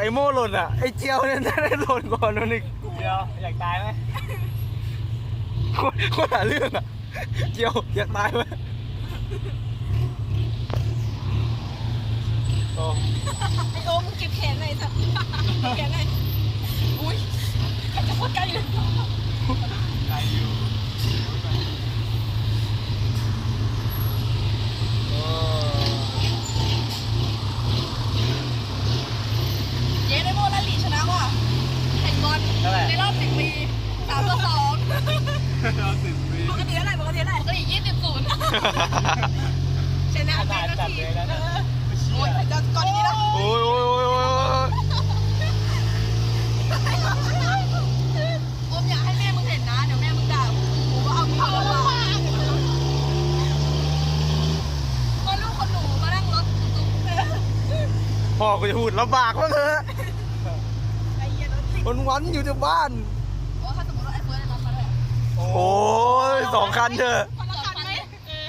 ไอ้โม่หล่นอะ ไอ้เจียวเนี่ยน่าได้หล่นก่อนนั่นอีกเดียวอยากตายไหมโคตรโคตรหาเรื่องอะ เจียวอยากตายไหมโอ้ไอโอมมึงเก็บแขนหน่อยสัตว์เก็บแขนหน่อยอุ้ยใครจะโคตรใกล้เลยตายอยู่โอ้ เย้ได้โบลันลีชนะว่ะแข่งบอลนั่นแหละในรอบสิบปีสามต่อสองเราสิบปีปกติเท่าไหร่ปกติเท่าไหร่ปกติยี่สิบศูนย์ชนะขไปนาดนาจัดทีเลยนะเอเนี่ยอไม่เชื่อจะก่อนนี้นะโอ้ยโอ้ยโอ้ยโอ้ยโอ้ยโอมอยากให้แม่มึงเห็นนะ เดี๋ยวแม่มึงด่ากูว่าเอามึงเข้ามาก็ลูกคนหนูมานั่งรถตุ๊กพ่อกูจะพูดลำบากมากเลย ไอ้เหี้ยรถติด วันวันๆอยู่ที่บ้านๆโอ้ถ้าสมมติว่าไอ้เฟิร์สจะมาด้วยโอ้ยสองคันเถอะคนละคันไหมเออ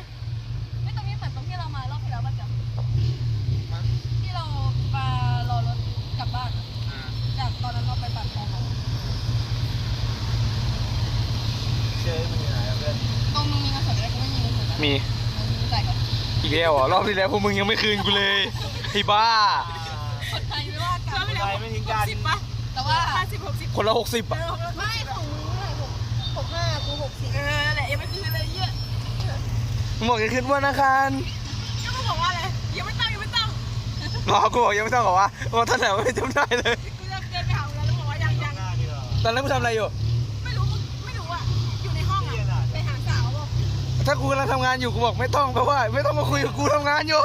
ไม่ตรงนี้เหมือนตรงที่เรามารอบที่แล้วป่ะจ๊ะที่เรามารอรถกลับบ้านอะจากตอนนั้นเราไปปัดคลองเราเชื่อมันอยู่ไหนอะเพื่อนตรงมึงมีเงินสดไหมกูไม่มีเงินสดนะมีเอามึงจ่ายก่อนอีกแล้วเหรอรอบที่แล้วพวกมึงยังไม่คืนกูเลยไอ้บ้า คนไทยไม่ว่ากัเชื่อนไปแล้วไปไม่ทิ้งกันสิบปะ แต่ว่าห้าสิบหกสิบคนละหกสิบอะ ไม่ของมึงเท่าไหร่หกหกห้ากูหกสิบเออแหละยังไม่คืนเลยเยอะมึงบอกจะคืนวันอังคารก็มึงบอกว่าอะไรยังไม่ต้องยังไม่ต้องรอกูบอกยังไม่ต้องบอกว่าบอกท่านไหนไม่จำได้เลย กูจะเดินไปหามึงแล้วแล้วบอกว่ายังยังหน้าดีกว่าตอนนั้นกูทำอะไรอยู่ ไม่รู้มึงไม่รู้อะอยู่ในห้องอะไปหาสาวบอกถ้ากูกำลังทำงานอยู่กูบอกไม่ต้องเพราะว่า ไม่ต้องมาคุยกับกูทำงานอยู่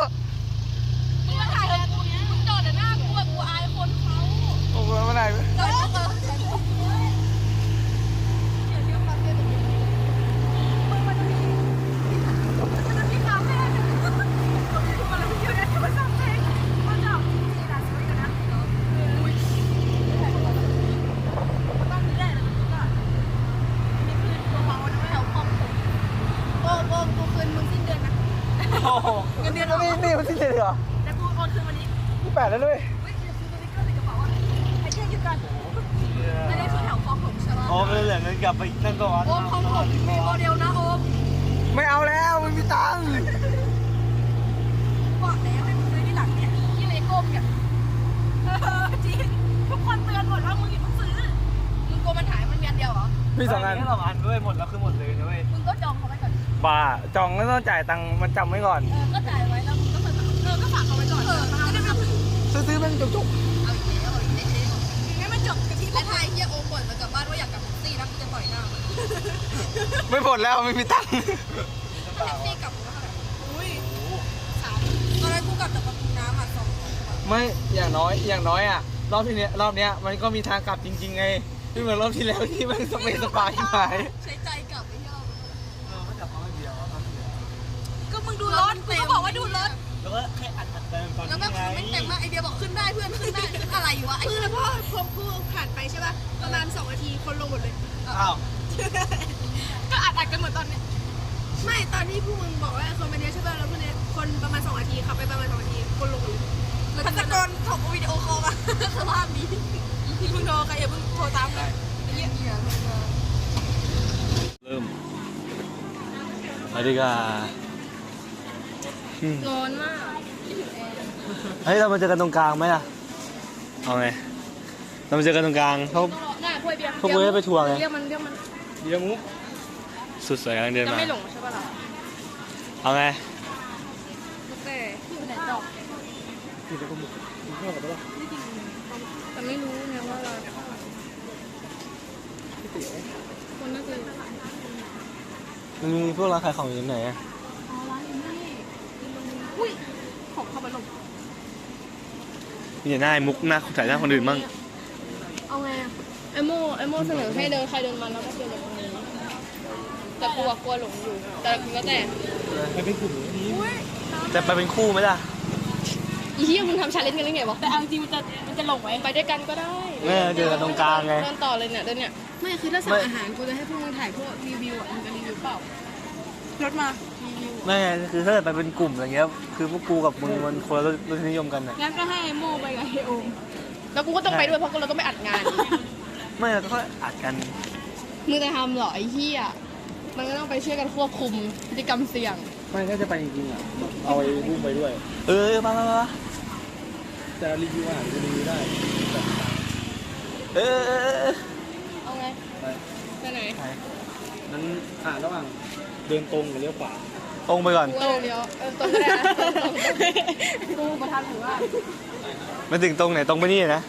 โอ้โหไม่ได้ จอดแล้วเออเดี๋ยวเดี๋ยวมาเดี๋ยวเดี๋ยว มึงมันจะมีมันจะมีคาเฟ่หนึ่งมันอยู่ในโทรศัพท์เพลงมันจะมีร้านสวยกันนะอุ้ยต้องมีแน่เลยมันก็มีคืนตัวเบาๆนะ แถวคลองผมโอ้โอ้กูคืนมึงสิ้นเดือนนะ โอ้โห เงินเดือน ไม่ เรา ไม่ไม่สิ้นเดือนเหรอ แต่กูโอนคืนวันนี้ ที่แปดแล้วด้วย เฮ้ยเดี๋ยวซื้อสติ๊กเกอร์ใส่กระเป๋าอะไอ้เชี่ยหยุดก่อนไม่ได้ซื้อแถวคลองผมใช่ปะ โอ้ไม่เหลือเงินกลับไปนั่นก่อน โอมคลองผมมีโมเดลนะโอม ไม่เอาแล้วไม่มีตังค์ บอกแล้วให้มึงซื้อที่หลังเนี่ย ที่เลโก้เนี่ย เออจริงทุกคนเตือนหมดว่ามึงอย่าเพิ่งซื้อ มึงกลัวมันหายมันมีอันเดียวเหรอ มีสองอันสองอันด้วยหมดแล้วคือหมดเลยนะเว้ยมึงก็จองเขาไว้ก่อน บ้าจองแล้วต้องจ่ายตังค์มันจำไว้ก่อน เออ ก็จ่ายไว้แล้วมึงก็ค่อยมาเออ ก็ฝากเขาไว้ก่อนเออเอาได้ไหมซื้อซื้อมันจุกเอาอีกแล้วเอาอีกแล้วงั้นมันจบกันที่และทายเฮียโอมบ่นมาจากบ้านว่าอยากกลับแท็กซี่นะกูจะต่อยหน้ามันๆไม่ผลแล้วไม่มีตังค์แท็กซี่กลับมาเท่าไหร่อุ้ยสามตอนนั้นกูกลับจากประตูน้ำอะสองคนกว่าไม่อย่างน้อยอย่างน้อยอะรอบที่เนี้ยรอบเนี้ยมันก็มีทางกลับจริงๆไง ไม่เหมือนรอบที่แล้วที่มันสเปซสปาที่หายใช้ใจกลับไปเที่ยวเออไม่กลับมาไม่เดียวอะครับก็มึงดูรถกูก็บอกว่าดูรถ แล้วก็แค่อัดอัดเติมตอนแล้วนี้ก็ไงคือไม่เต็มมากไอเดียบอกขึ้นได้เพื่อนขึ้นได้อะไรวะไอ้คือพอพอพูผ่านไปใช่ป่ะ ประมาณสองนาทีคนลงหมดเลย อ้าวก็อัดอัดกันหมดตอนเนี้ยไม่ตอนที่พวกมึงบอกว่าคนมันเยอะใช่ป่ะแล้วพวกเนี้ยคนประมาณสองนาทีขับไปประมาณสองนาทีคนลงหมดเลยพัฒกรของวิดีโอคอลมาสภาพนี้ ที่เพิ่งโทรใครอย่าเพิ่งโทรตามเลยไอ้เหี้ยเหี้ยมึงอะเริ่มไปดีกว่าร้อนมากเฮ้ยเรามาเจอกันตรงกลางไหมล่ะเอาไงเรามาเจอกันตรงกลางเขาน่าพวยเบียร์พวกกูให้ไปทัวร์ไงเรียกมันเรียกมันเยี่ยมุกสุดสวยกำลังเดินจะมาไม่หลงใช่ป่ะล่ะเอาไงแต่อยู่ไหนดอก แต่ไม่รู้ไงว่าเราคนน่าจะมันมีพวกร้านขายของอยู่ที่ไหนอะอ๋อร้านอยู่นี่อุ้ยของเขาไปลงมีแต่หน้าไอ้มุกหน้าถ่ายหน้าคนอื่นมั่งเอาไงอะไอโมไอโมเสนอให้เดินใครเดินมาแล้วก็เดินตรงนี้แต่กลัวกลัวหลงอยู่ แต่คุณก็แต่ไปเป็นกลุ่มนี้อุ้ยจะไปเป็นคู่ไหมล่ะ อีเหี้ยมึงทำชาเลนจ์กันได้ไงวะแต่เอาจริงมันจะมันจะหลงไหมไปด้วยกันก็ได้เออเจอกันตรงกลางไง เดินต่อเลยเนี่ยเดินเนี่ยไม่คือถ้าสั่ไม่งอาหารกูจะให้พวกมึงถ่ายพวกรีวิวอะมึงจะรีวิวเปล่ารถมาไม่ไงคือถ้าเกิดไปเป็นกลุ่มอะไรเงี้ย คือพวกกูกับมึงมันคนละรสนิยมกันอะงั้นก็ให้โมไปกับไอโอมแล้วกูก็ต้องไปด้วยเพราะเราต้องไปอัดงาน ไม่เราก็ค่อยอัดกัน มึงจะทำเหรอไอ้เหี้ยมันก็ต้องไปช่วยกันควบคุมพฤติกรรมเสี่ยง ไม่ถ้าจะไปจริงๆอะ เอาไอ้รูปไปด้วย เออมามามา จะรีวิวอาหารจะรีวิวได้เออเออเออเอาไงไปไปไหนนั้นอ่าระหว่างเดินตรงกับเลี้ยวขวาตรงไปก่อนตรงเดียวเออตรงก็ได้นะตรงตรงกูประทานถือว่ามาถึงตรงไหนตรงไปนี่นะ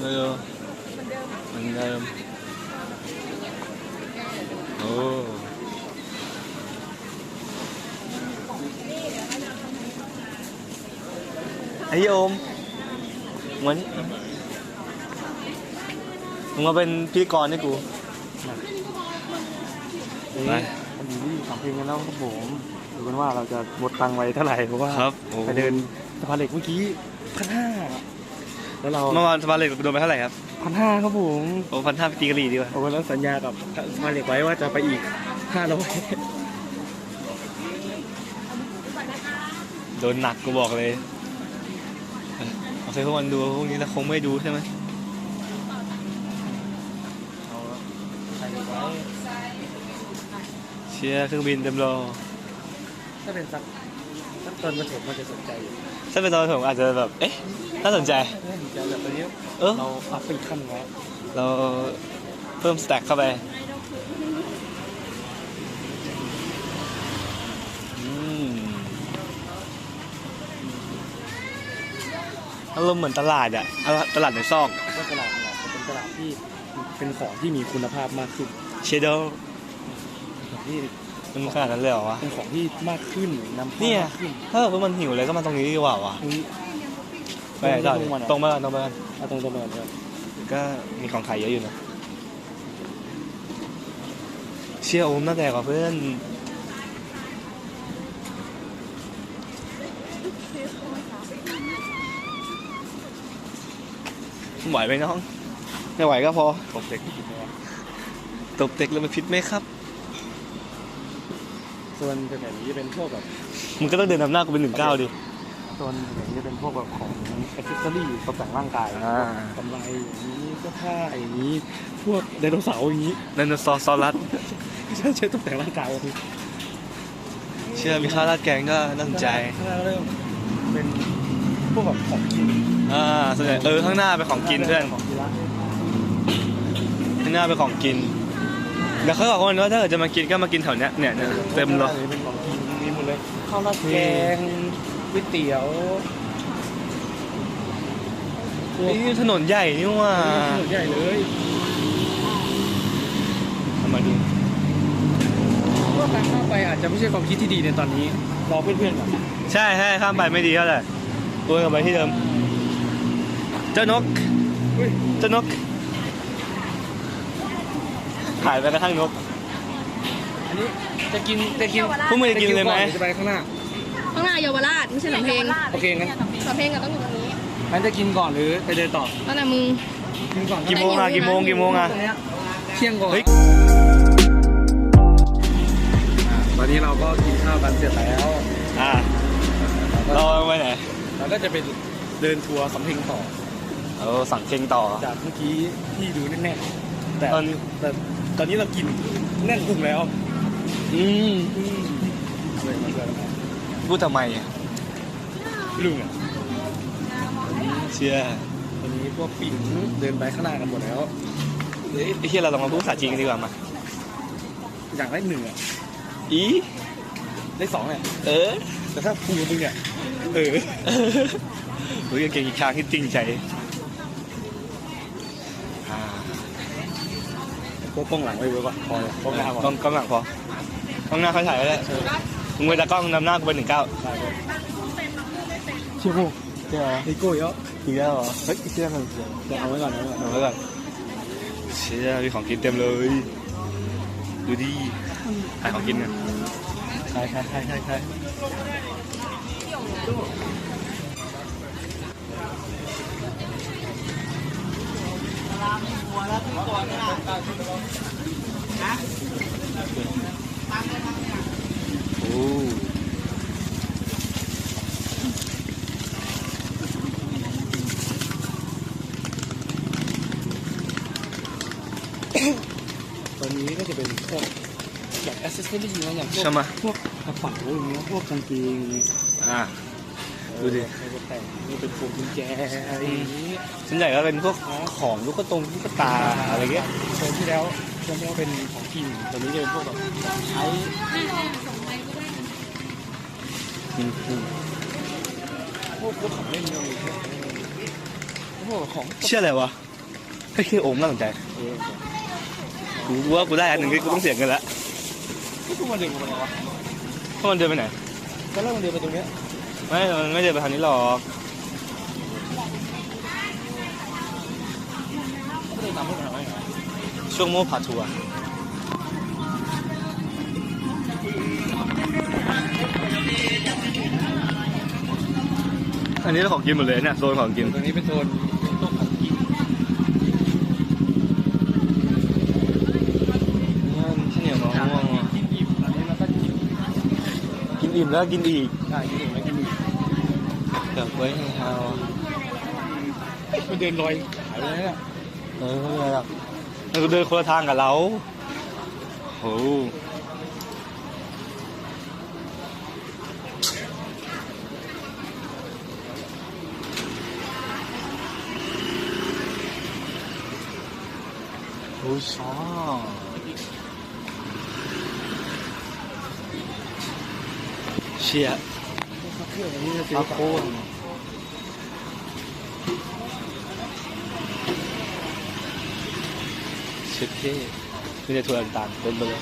เออเหมือนเดิมโอ้ ไอ้โอมเหมือนมึงมาเป็นพธี่กรให้กูไปวันนี้สองเพลงกันแล้วครับผมดูกันว่าเราจะหมดตังค์ไว้เท่าไหร่เพราะว่าครับโอ้ไปเดินสะพานเหล็กเมื่อกี้พันห้าแล้วเราเมื่อวานสะพานเหล็กโดนไปเท่าไหร่ครับพันห้าครับผมโอ้พันห้าไปตีกะหรี่ดีกว่าโอ้แล้วสัญญากับสะพานเหล็กไว้ว่าจะไปอีกห้าร้อยโดนหนักกูบอกเลยเออโอเคพวกมันดูพวกนี้แล้วคงไม่ดูใช่ไหมใส่ไว้เชียร์เครื่องบินเต็มรอถ้าเป็นสักสักตอนประถมมันจะสนใจอยู่ถ้าเป็นตอนผมอาจจะแบบ เอ๊ะ น่าสนใจ น่าสนใจแบบตอนนี้เออเราอัพไปอีกขั้นไว้เราเพิ่มสแต็กเข้าไป อารมณ์เหมือนตลาดอะอะตลาดในซอกก็ตลาดของเราเป็นตลาดที่เป็นของที่มีคุณภาพมากขึ้นเชโดของที่มันขนาดนั้นเลยเหรอวะเป็นของที่มากขึ้นนำเข้าเนี่ยมากขึ้นถ้าเกิดว่ามันหิวเลยก็มาตรงนี้ดีกว่าวะตรงนี้ไปไหนต่อตดิรงมาตรงมาก่อนตรงมาก่อนเอาตรงตรงไปก่อนเลยก็มีของขายเยอะอยู่นะเชี่ยโอมน่าแดกกว่าเพื่อน ไหวไหมน้อง ไม่ไหวก็พอตกเด็กที่ผิดนะตบเด็กแล้วมันพิษไหมครับ ส่วนแถวๆนี้จะเป็นพวกแบบมึงก็ต้องเดินนำหน้ากูเป็นหนึ่งเก้าดิ ส่วนแถวๆนี้จะเป็นพวกแบบของอ c เซสซอรี่ตกแต่งร่างกายอ่า กำไรอย่างนี้เสื้อผ้าอย่างนี้ พวกไดโนเสาร์อย่างนี้ไดโนเสาร์ซอรัสใช่ใช้ตกแต่งร่างกายอะพี่เชื่อมีข้าวราดแกงก็น่าสนใจข้างหน้าเริ่มเป็น พวกแบบของกินอ่าส่วนใหญ่เออข้างหน้าเป็นของกินเพื่อนของกินละข้างหน้าเป็นของกินเดี๋ยวเขาบอกว่าถ้าเกิดจะมากินก็มากินแถวเนี้ยเนี่ยเนี่ยเต็มเลยเป็นของกินมีหมดเลยข้าวราดแกงก๋วยเตี๋ยวนี่ถนนใหญ่นี่ว่าถนนใหญ่เลยทำมาดูว่าการเข้าไปอาจจะไม่ใช่ความคิดที่ดีในตอนนี้รอเพื่อนๆก่อนใช่ใช่ข้ามไปไม่ดีเท่าไหร่ วนกลับไปที่เดิม เจ้านกเฮ้ยเจ้านกถ่ายไปกระทั่งนก อันนี้จะกินจะกินพวกมึงจะกินเลยไหมจะจะไปข้างหน้า ข้างหน้าเยาวราชไม่ใช่สำเพ็งโอเคงั้นสำเพ็งก็ต้องอยู่ตรงนี้งั้นจะกินก่อนหรือไปเดินต่อตั้งแต่มึงกินก่อนกี่โมงอะกี่โมงกี่โมงอะเที่ยงก่อนเฮ้ยตอนนี้เราก็กินข้าวกันเสร็จแล้ว อ่าเราไปไหน เราก็จะไปเดินทัวร์สำเพ็งต่อ เออสั่งเชงต่อ จากเมื่อกี้ที่ดูแน่นๆแต่ตอนนี้ แต่ตอนนี้เรากินแน่นพุงแล้วอืมอืมเลยมาเลยมาพูดทำไมอะไม่รู้เนี่ยเชื่อตอนนี้พวกปิ่นเดินไปข้างหน้ากันหมดแล้ว เฮ้ยไอ้เฮียเราลองมาพูดภาษาจีนกันดีกว่ามา อย่างได้หนึ่งอะอี ได้สองเนี่ยเออแต่ถ้าพูมึงเนี่ย เออเฮ้ยกางเก่งอีกครั้งที่จริงใจอ่าพวกกล้องหลังไว้ไว้ก่อนพอเลยกล้องหน้าก่อนกล้องกล้องหลังพอกล้องหน้าค่อยถ่ายก็ได้มึงไปตากล้องนำหน้ากูไปหนึ่งเก้าได้เลยเชี่ยพวกเชื่อไอ้โก้ยอะอีกแล้วเหรอเฮ้ยเชี่ยมันเดี๋ยวเอาไว้ก่อนเอาไว้ก่อนเอาไว้ก่อนเชี่ยมีของกินเต็มเลยดูดิขายของกินกันใช่ใช่ใช่ใช่ ตอนนี้ก็จะเป็นพวกแบบแอสเซสเซอรี่นะอย่างพวกใช่ไหม พวกกระเป๋าอย่างเงี้ยพวกกางเกงอย่างเงี้ย อ่า ดูดิใครจะแต่งนี่เป็นพวงกุญแจอะไรอย่างงี้ส่วนใหญ่ก็เป็นพวกของลูกกระตงลูกกระตาอะไรเงี้ยโซนที่แล้วโซนที่แล้วเป็นของกินตอนนี้จะเป็นพวกแบบใช้อืมอืมพวกพวกของเล่นก็มีพวกของเชื่ออะไรวะให้คือโอมน่าสนใจเออกูว่ากูได้อันหนึ่งที่กูต้องเสียเงินแล้วนี่พวกมันเดินไปไหนวะเพราะมันเดินไปไหนก็เริ่มมันเดินไปตรงเนี้ย ไม่มันไม่เดินไปทางนี้หรอกก็เดินตามพวกมันไปไหนช่วงโม่พาทัวร์อันนี้เราของกินหมดเลยเนี่ยโซนของกิน ตรงนี้เป็นโซนพวกของกินข้าวเหนียวมะม่วงกินอิ่มอันนี้แล้วก็กินกินอิ่มแล้วกิ กับไว้ให้เฮามันเดินลอยหายไปแล้วเนี่ยเออไม่เป็นไรหรอกมันก็เดินคนละทางกับเราโอ้โหโอ้ยชอบเชียร์เที่ย วอันนี้จะซื้ออากับโคตรชุดเท่มีแต่ทัวร์ต่างๆเต็มไปเลย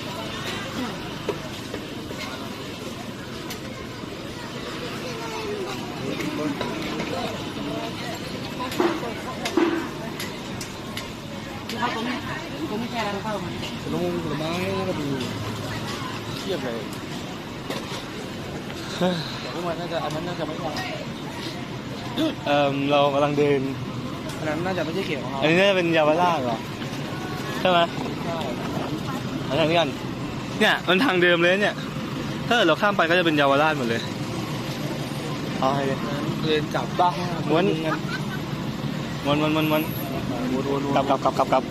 ผลไม้ผลไม้ก็มีเทียบเลยแต่พวกมันน่าจะอันนั้นน่าจะไม่พอเอ่อเรากำลังเดินอันนั้นน่าจะไม่ใช่เขตของเราอันนี้น่าจะเป็นเยาวราชเหรอ ใช่ไหมใช่อันนี้กันเนี่ยมันทางเดิมเลยเนี่ย ถ้าเกิดเราข้ามไปก็จะเป็นเยาวราชหมดเลยเอาให้เลยเดินกลับบ้านม้วนกันวนวนวนวนวนวนกลับกลับกลับกลับกลับ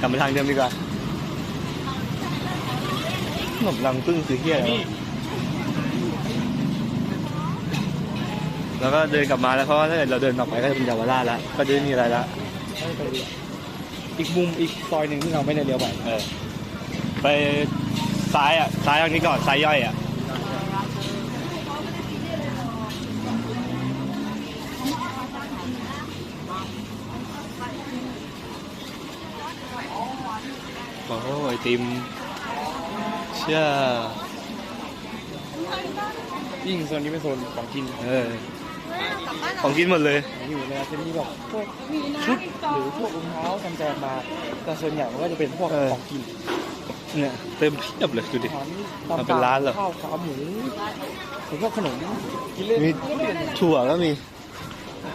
กลับไปทางเดิมดีกว่าขนมรังพึ่งคือเฮียอะไรวะแล้วก็เดินกลับมาแล้วเพราะว่าถ้าเกิดเราเดินต่อไปก็จะเป็นเยาวราชแล้วก็จะไม่มีอะไรแล้วให้ไปดี อีกมุมอีกซอยหนึ่งที่เราไม่ได้เลี้ยวไปเออไปซ้ายอะซ้ายทางนี้ก่อนซ้ายย่อยอะโอ้โหไอติมเชื่อยิ่งโซนนี้เป็นโซนของกินเออ ของกินหมดเลย อยู่เลยจะมีแบบพวกชุดหรือพวกรองเท้ากันแจมาแต่ส่วนใหญ่มันก็จะเป็นพวกเออของกินเนี่ยเต็มเพียบเลยดูดิอาหารมันเป็นร้านเหรอข้าวขาหมูหรือพวกขนมกินเล่นมีถั่วก็มี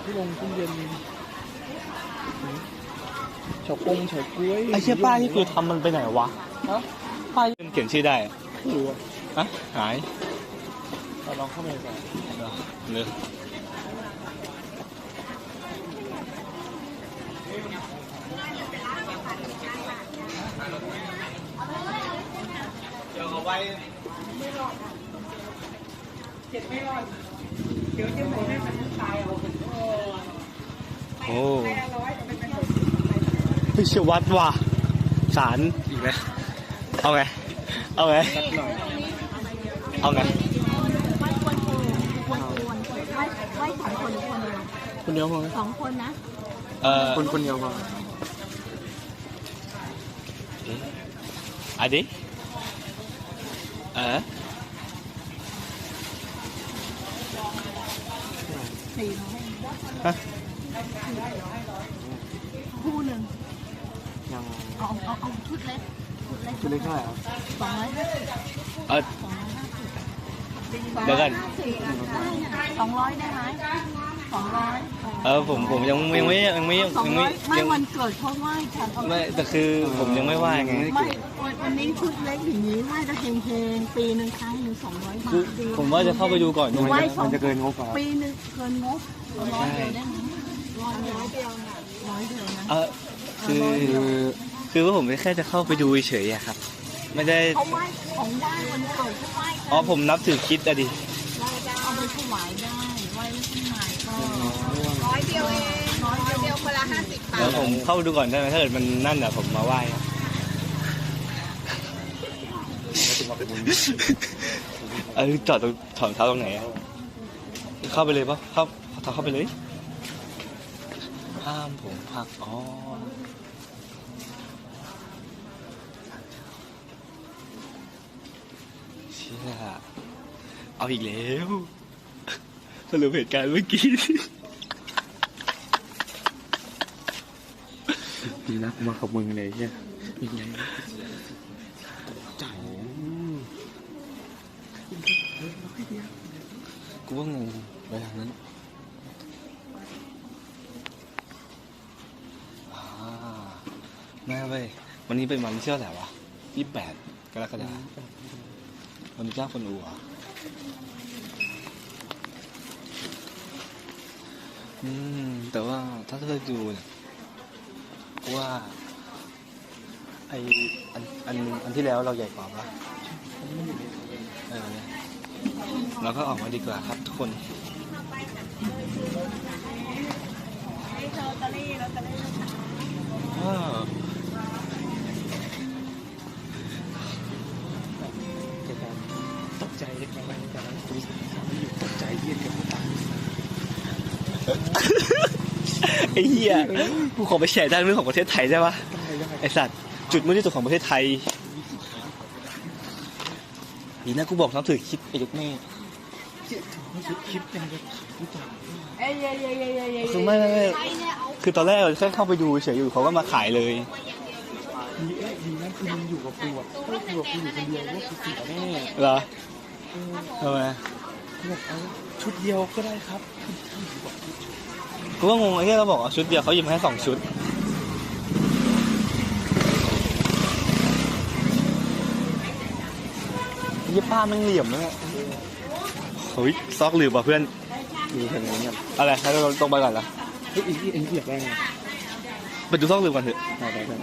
ที่ลงที่เย็นเฉาปงเฉาก้วยไอ้เชี่ยป้ายที่กูทำมันไปไหนวะฮะป้ายที่มันเขียนชื่อได้อะไม่รู้อะอะหายเราลองเข้าไปก่อนเลยโอ้เฮ้ยเชื่อวัดว่ะสารอีกแล้วเอาไงเอาไงสักหน่อยเอาไงไหว้สองคนหรือคนเดียวคนเดียวพอไหมสองคนนะเออคนคนเดียวพออะดิเออสี่ร้อยฮะคู่หนึ่งยังเอาเอาเอาชุดเล็กชุดเล็กคุณเล็กเท่าไหร่ครับสองร้อยห้าสิบเออสองร้อยห้าสิบเดี๋ยวกันสองร้อยได้ไหมสองร้อยเออผมผมยังยังไม่ยังไม่สองยังร้ไม่อยไม่ยังวันเกิดเขาไหว้ฉันเอาไม่แต่คือผมยังไม่ว่าไง ไม่วั นนี้ชุดเล็กอย่างนี้ไหว้จะเฮงๆปีหนึ่งครั้งหนึ่งสองร้อยบาคือทดีผมว่าจะเข้าไปดูก่อนมันไหว้จะสองมันจะเกินงบอะปีหนึ่งเกินงบร้อยเดียวได้ไหมร้อยเดียวเดียวนะร้อยเดียวนะเออคือคือว่าผมแค่จะเข้าไปดูเฉยๆอะครับ ไม่ได้เขาไหว้ของไหว้วันเกิดเขาไหว้กันอ๋อผมนับถือคริดอะดิไหว้ได้เอาไปถวายได้ไหว้ไม่ถวายก็ร้อยเดียวเองร้อยเดียวคนละห้าสิบบาเดี๋ยวทผมเข้าดูก่อนได้ไหมถ้าเกิดมันนั่นอะผมมาไหว้อะ เออจอดตรงถอนเท้าตรงไหนอะเข้าไปเลยปะเข้าเท้าเข้าไปเลย ห้ามผมพักอ๋อเชี่ยเอาอีกแล้วสรุปเหตุการณ์เมื่อกี้ ดีนะกูมาขับมึงเลยเนี่ยยังไงจ่าย กูว่างงไปทางนั้นอ่าแม่เว้ยวันนี้เป็นวันที่เท่าไหร่วะยี่แปดกรกฎาคมวันเจ้าคนอูเหรออืม แต่ว่าถ้าเธอดูเนี่ยว่า ไออันอันอันที่แล้วเราใหญ่กว่าปะเออ เราก็ออกมาดีกว่าครับทุกคนอ้าวเกิดการตกใจเล็กน้อยแต่นั้นกูไม่อยู่ตกใจเยี่ยนกับตังค์ไอ้เหี้ยกูขอไปแชร์ด้านเรื่องของประเทศไทยได้ปะได้ได้ไอสัตว์จุดมืดที่สุดของประเทศไทยดีนะกูบอกนับถือคิดไอ้ยุคนี้ไม่ คิดคิดยังจะรู้จักเอ้ยเย้เย้เย้เย้เย้คือไม่ไม่ไม่คือตอนแรกเราแค่เข้าไปดูเฉยอยู่เขาก็มาขายเลยดีเอ๊ะดีนะคือมึงอยู่กับกูอะถ้ากูกับกูอยู่คนเดียวว่ากูเสียแน่เหรอเออทำไมกูแบบเอาชุดเดียวก็ได้ครับกูก็งงไอ้ที่เราบอกว่าชุดเดียวเขาหยิบมาให้สองชุดยี่ป้ามันเหลี่ยมนะ เฮ้ยซอกหลืบว่ะเพื่อนดูทางนี้ครับอะไรให้เราตรงไปก่อนละเฮ้ยไอ้ที่เอ็งเกียบได้ไงไปดูซอกหลืบกันเถอะได้ได้ได้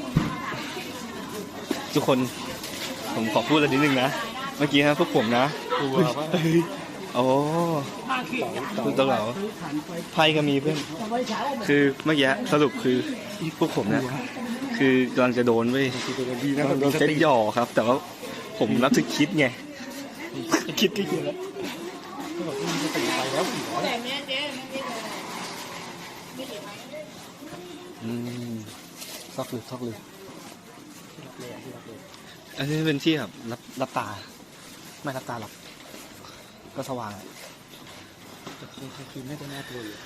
ทุกคนผมขอพูดอะไรนิดนึงนะ เมื่อกี้นะพวกผมนะกูว่าเฮ้ยโอ้คุณตะเหลาไพ่ก็มีเพื่อน คือเมื่อกี้สรุปคือพวกผมนะคือกำลังจะโดนเว้ยคือตัวดีนะกำลังโดนสเซ็ตติหย่อครับ แต่ว่าผมนับถือคิดไง คิดที่เยอะ ก็แบบมีสติไปแล้วสี่ร้อยอืมซอกหลืบซอกหลืบเลยที่รักเลยอันนี้เป็นที่แบบรับรับตา ไม่รับตาหรอกก็สว่างอะแต่คือคือไม่ได้น่ากลัวอยู่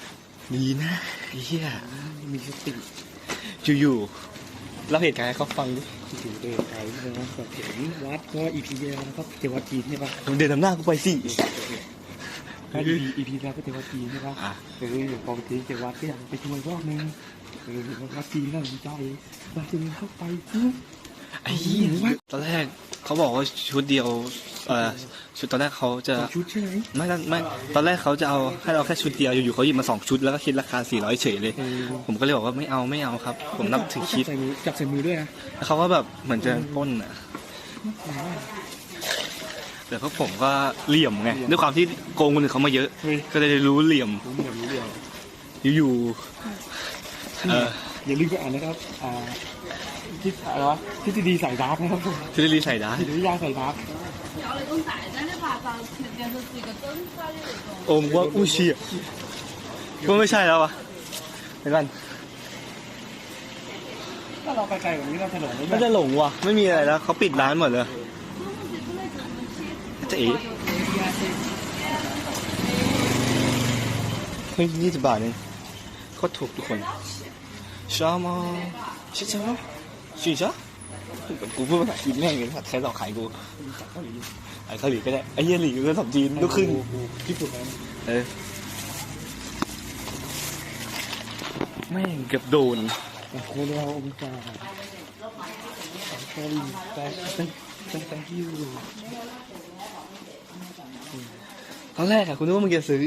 ดีนะไอ้เฮียมีสติอยู่ๆเล่าเหตุการณ์ให้เขาฟังดิอยู่เดินไกลเลยนะแบบเห็นวัดก็อีพีแล้วนะครับเทวจีนใช่ปะเดินนำหน้ากูไปสิ ถ้าอีพีอีพีแล้วก็เทวจีนใช่ปะอะเออพอไปถึงเทวัดก็อยากไปช่วยรอบนึงเออวัดจีนน่าสนใจวัดจีนเข้าไปปุ๊บไอ้เหี้ยตอนแรกเขาบอกว่าชุดเดียวเอ่อชุดตอนแรกเขาจะสองชุดใช่ไหมไม่ไม่ไม่ตอนแรกเขาจะเอาให้เราแค่ชุดเดียวอยู่ๆเขาหยิบมาสองชุดแล้วก็คิดราคา400เฉยเลยเออผมก็เลยบอกว่าไม่เอาไม่เอาครับ ผมนับถือคิดจับใส่มือจับใส่มือด้วยนะแล้วเขาก็แบบเหมือนจะปล้นอะ แต่พวกผมก็เหลี่ยมไง ด้วยความที่โกงคนอื่นเขามาเยอะ เฮ้ย ก็เลยรู้เหลี่ยม รู้เรื่องรู้เรื่อง อยู่ๆ เออ อย่าลืมไปอ่านนะครับ อ่าทฤษอะไรวะทฤษฎีสายดาร์กนะครับ ทฤษฎีใส่ได้ ทฤษฎียาสายดาร์ก 聊了更窄，但是把把电视机给灯开了一种。 โอมว่าอู้เชี่ยก็ไม่ใช่แล้วอ่ะเดี๋ยวก่อน ถ้าเราไปไกลกว่านี้เราถนนไม่ น่า ได้ จะหลงว่ะ ไม่มีอะไรแล้วเขาปิดร้านหมดเลย จะเอ๋เฮ้ยยี่สิบบาทเองโคตรถูกทุกคนชอบมากชิชอบชิชอบกูพูดภาษาจีนแม่งเลยใครหลอกขายกูไอ้เกาหลีก็ได้ไอ้เหี้ยหลีก็สองจีนลูกครึ่งญี่ปุ่นนะเออแม่งเกือบโดนโอ้โหเราองค์การแค่ลิงแต่แต่แต่แต่ที่อยู่ตอนแรกอะคุณนึกว่ามึงจะซื้อ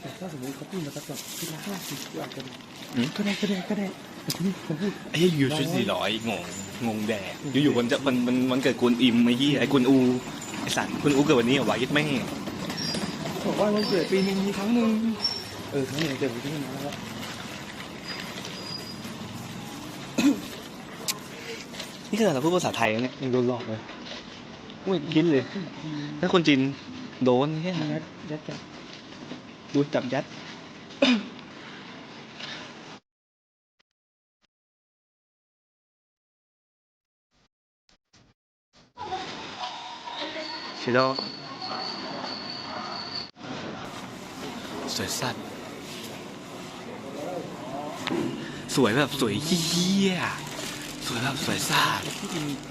แต่ถ้าสมมติเขาพูดมาสักแบบที่ละห้าสิบก็อาจจะอืมก็ได้ก็ได้ก็ได้แต่ที่นี่ผมพูดไอ้เหี้ยอยู่ชุดสี่ร้อยงงงงแดกอยู่ๆมันจะมันมันมันเกิดกุนอิมไอ้ยี่ไอ้กุนอูไอ้สัตว์กุนอูเกิดวันนี้เหรอวะยึดแม่งบอกว่าวันเกิดปีหนึ่งมีครั้งหนึ่งเออครั้งหนึ่งเกิดปีที่มาแล้วนี่ขนาดเราพูดภาษาไทยนะเนี่ยยังโดนหลอกเลย ไม่คิดเลย ถ้าคนจีนโดนแค่ยัดยัดยัดดูจับยัดชิโดสวยสัตว์สวยแบบสวยเฮี้ยสวยแบบสวยสัตว์ที่จริง